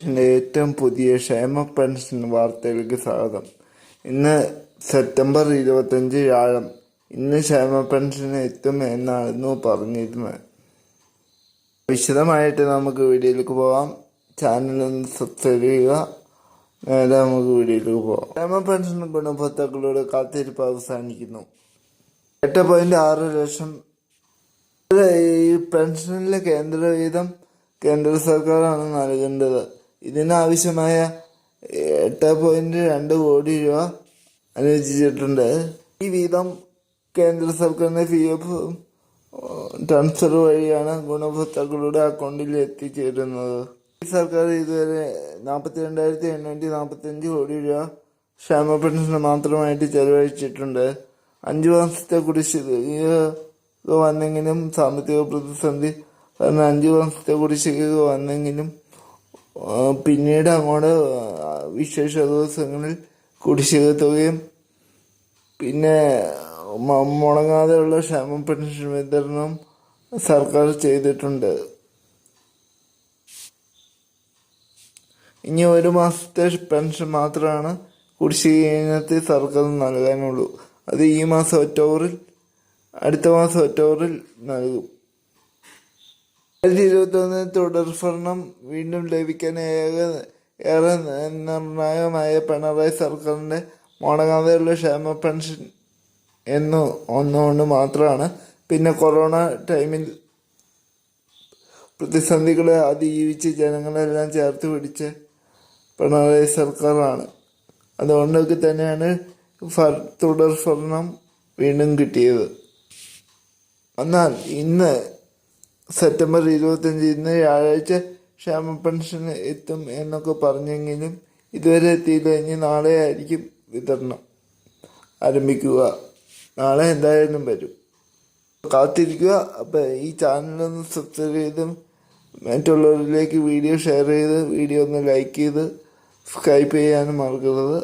എന്റെ ഏറ്റവും പുതിയ ക്ഷേമ പെൻഷൻ വാർത്തയിലേക്ക് സ്വാഗതം. ഇന്ന് സെപ്റ്റംബർ ഇരുപത്തഞ്ച് വ്യാഴം. ഇന്ന് ക്ഷേമ പെൻഷൻ എത്തും എന്നായിരുന്നു പറഞ്ഞിരുന്നത്. വിശദമായിട്ട് നമുക്ക് വീഡിയോയിലേക്ക് പോകാം ചാനൽ ഒന്ന് സബ്സ്ക്രൈബ് ചെയ്യുക. നേരെ നമുക്ക് വീഡിയോയിലേക്ക് പോകാം ക്ഷേമ പെൻഷൻ ഗുണഭോക്താക്കളുടെ കാത്തിരിപ്പ് അവസാനിക്കുന്നു. എട്ട് പോയിന്റ് ആറ് ലക്ഷം. ഈ പെൻഷനിലെ കേന്ദ്ര വീതം കേന്ദ്ര സർക്കാരാണ് നൽകേണ്ടത്. ഇതിനാവശ്യമായ എട്ട് പോയിന്റ് രണ്ട് കോടി രൂപ അനുവദിച്ചിട്ടുണ്ട്. ഈ വീതം കേന്ദ്ര സർക്കാരിന്റെ പി എഫ് ട്രാൻസ്ഫർ വഴിയാണ് ഗുണഭോക്താക്കളുടെ അക്കൗണ്ടിൽ എത്തിച്ചേരുന്നത്. ഈ സർക്കാർ ഇതുവരെ നാൽപ്പത്തി രണ്ടായിരത്തി എണ്ണൂറ്റി നാൽപ്പത്തി അഞ്ച് കോടി രൂപ ക്ഷേമ പെൻഷൻ മാത്രമായിട്ട് ചെലവഴിച്ചിട്ടുണ്ട്. അഞ്ചു മാസത്തെ കുടിശ്ശിക വന്നെങ്കിലും സാമ്പത്തിക പ്രതിസന്ധി കാരണം അഞ്ചു മാസത്തെ കുടിശ്ശിക വന്നെങ്കിലും പിന്നീട് അങ്ങോട്ട് വിശേഷ ദിവസങ്ങളിൽ കുടിശ്ശിക തുകയും പിന്നെ മുടങ്ങാതെയുള്ള ക്ഷേമ പെൻഷൻ വിതരണം സർക്കാർ ചെയ്തിട്ടുണ്ട്. ഇനി ഒരു മാസത്തെ പെൻഷൻ മാത്രമാണ് കുടിശ്ശിക ഇനത്തിൽ സർക്കാർ നൽകാനുള്ളൂ. അത് ഈ മാസം ഒക്ടോബറിൽ അടുത്ത മാസം ഒക്ടോബറിൽ നൽകും. രണ്ടായിരത്തി ഒന്നിൽ തുടർഭരണം വീണ്ടും ലഭിക്കാൻ ഏറെ നിർണായകമായ പിണറായി സർക്കാരിന്റെ മുടങ്ങാതെയുള്ള ക്ഷേമ പെൻഷൻ എന്ന് ഒന്നുകൊണ്ട് മാത്രമാണ്. പിന്നെ കൊറോണ ടൈമിൽ പ്രതിസന്ധികളെ അതിജീവിച്ച് ജനങ്ങളെല്ലാം ചേർത്ത് പിടിച്ച പിണറായി സർക്കാരാണ്. അതുകൊണ്ടൊക്കെ തന്നെയാണ് ഫർ തുടർ ഭരണം വീണ്ടും കിട്ടിയത്. എന്നാൽ ഇന്ന് സെപ്റ്റംബർ ഇരുപത്തഞ്ച് ഇന്ന് വ്യാഴാഴ്ച ക്ഷേമ പെൻഷൻ എത്തും എന്നൊക്കെ പറഞ്ഞെങ്കിലും ഇതുവരെ എത്തിയില്ല. ഇനി നാളെ ആയിരിക്കും വിതരണം ആരംഭിക്കുക. നാളെ എന്തായാലും വരും. കാത്തിരിക്കുക. അപ്പോൾ ഈ ചാനലൊന്ന് സബ്സ്ക്രൈബ് ചെയ്ത് മറ്റുള്ളവരിലേക്ക് വീഡിയോ ഷെയർ ചെയ്ത് വീഡിയോ ഒന്ന് ലൈക്ക് ചെയ്ത് സബ്സ്ക്രൈബ് ചെയ്യാനും മറക്കരുത്.